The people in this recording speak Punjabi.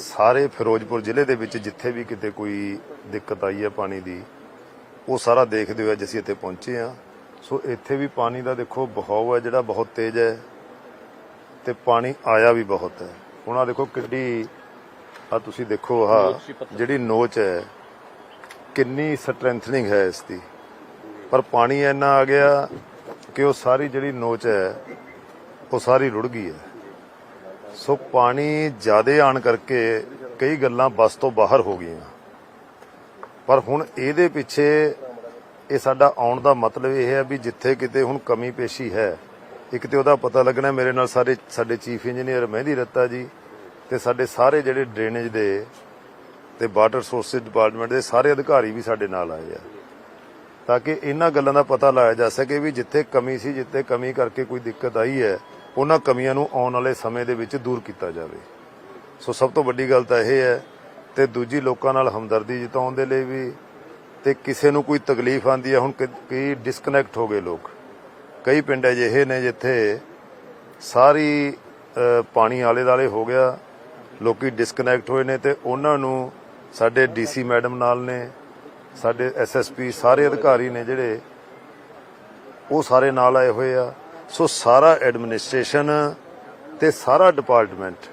ਸਾਰੇ ਫਿਰੋਜ਼ਪੁਰ ਜ਼ਿਲ੍ਹੇ ਦੇ ਵਿੱਚ ਜਿੱਥੇ ਵੀ ਕਿਤੇ ਕੋਈ ਦਿੱਕਤ ਆਈ ਹੈ ਪਾਣੀ ਦੀ ਉਹ ਸਾਰਾ ਦੇਖਦੇ ਹੋਏ ਅੱਜ ਅਸੀਂ ਇੱਥੇ ਪਹੁੰਚੇ ਆ ਸੋ ਇੱਥੇ ਵੀ ਪਾਣੀ ਦਾ ਦੇਖੋ ਬਹਾਓ ਹੈ ਜਿਹੜਾ ਬਹੁਤ ਤੇਜ਼ ਹੈ ਤੇ ਪਾਣੀ ਆਇਆ ਵੀ ਬਹੁਤ ਹੈ। ਹੁਣ ਆ ਦੇਖੋ ਕਿੱਡੀ ਆ ਤੁਸੀਂ ਦੇਖੋ ਆ ਜਿਹੜੀ ਨੋਚ ਹੈ ਕਿੰਨੀ ਸਟਰੈਂਥਨਿੰਗ ਹੈ ਇਸ ਦੀ। ਪਰ ਪਾਣੀ ਇੰਨਾ ਆ ਗਿਆ ਕਿ ਉਹ ਸਾਰੀ ਜਿਹੜੀ ਨੋਚ ਹੈ ਉਹ ਸਾਰੀ ਰੁੜ ਗਈ ਹੈ। ਸੋ ਪਾਣੀ ਜ਼ਿਆਦੇ ਆਣ ਕਰਕੇ ਕਈ ਗੱਲਾਂ ਬਸ ਤੋਂ ਬਾਹਰ ਹੋ ਗਈਆਂ। ਪਰ ਹੁਣ ਇਹਦੇ ਪਿੱਛੇ ਇਹ ਸਾਡਾ ਆਉਣ ਦਾ ਮਤਲਬ ਇਹ ਹੈ ਵੀ ਜਿੱਥੇ ਕਿਤੇ ਹੁਣ ਕਮੀ ਪੇਸ਼ੀ ਹੈ, ਇੱਕ ਤੇ ਉਹਦਾ ਪਤਾ ਲੱਗਣਾ ਮੇਰੇ ਨਾਲ ਸਾਰੇ ਸਾਡੇ ਚੀਫ ਇੰਜੀਨੀਅਰ ਮਹਿੰਦੀ ਰੱਤਾ ਜੀ ਤੇ ਸਾਡੇ ਸਾਰੇ ਜਿਹੜੇ ਡਰੇਨੇਜ ਦੇ ਤੇ ਵਾਟਰ ਸੋਰਸਿਸ ਡਿਪਾਰਟਮੈਂਟ ਦੇ ਸਾਰੇ ਅਧਿਕਾਰੀ ਵੀ ਸਾਡੇ ਨਾਲ ਆਏ ਆ। ਤਾਂ ਕਿ ਇਹਨਾਂ ਗੱਲਾਂ ਦਾ ਪਤਾ ਲਾਇਆ ਜਾ ਸਕੇ ਵੀ ਜਿੱਥੇ ਕਮੀ ਸੀ, ਜਿੱਥੇ ਕਮੀ ਕਰਕੇ ਕੋਈ ਦਿੱਕਤ ਆਈ ਹੈ ਉਹਨਾਂ ਕਮੀਆਂ ਨੂੰ ਆਉਣ ਵਾਲੇ ਸਮੇਂ ਦੇ ਵਿੱਚ ਦੂਰ ਕੀਤਾ ਜਾਵੇ। ਸੋ ਸਭ ਤੋਂ ਵੱਡੀ ਗੱਲ ਤਾਂ ਇਹ ਹੈ ਤੇ ਦੂਜੀ ਲੋਕਾਂ ਨਾਲ ਹਮਦਰਦੀ ਜਤਾਉਣ ਦੇ ਲਈ ਵੀ ਤੇ ਕਿਸੇ ਨੂੰ ਕੋਈ ਤਕਲੀਫ ਆਂਦੀ ਹੈ, ਹੁਣ ਕਈ ਡਿਸਕਨੈਕਟ ਹੋ ਗਏ ਲੋਕ। ਕਈ ਪਿੰਡ ਅਜਿਹੇ ਨੇ ਜਿੱਥੇ ਸਾਰੀ ਪਾਣੀ ਆਲੇ ਦਾਲੇ ਹੋ ਗਿਆ, ਲੋਕੀ ਡਿਸਕਨੈਕਟ ਹੋਏ ਨੇ ਤੇ ਉਹਨਾਂ ਨੂੰ ਸਾਡੇ ਡੀਸੀ ਮੈਡਮ ਨਾਲ ਨੇ, ਸਾਡੇ ਐਸਐਸਪੀ ਸਾਰੇ ਅਧਿਕਾਰੀ ਨੇ ਜਿਹੜੇ, ਉਹ ਸਾਰੇ ਨਾਲ ਆਏ ਹੋਏ ਆ। ਸੋ ਸਾਰਾ ਐਡਮਿਨਿਸਟ੍ਰੇਸ਼ਨ ਤੇ ਸਾਰਾ ਡਿਪਾਰਟਮੈਂਟ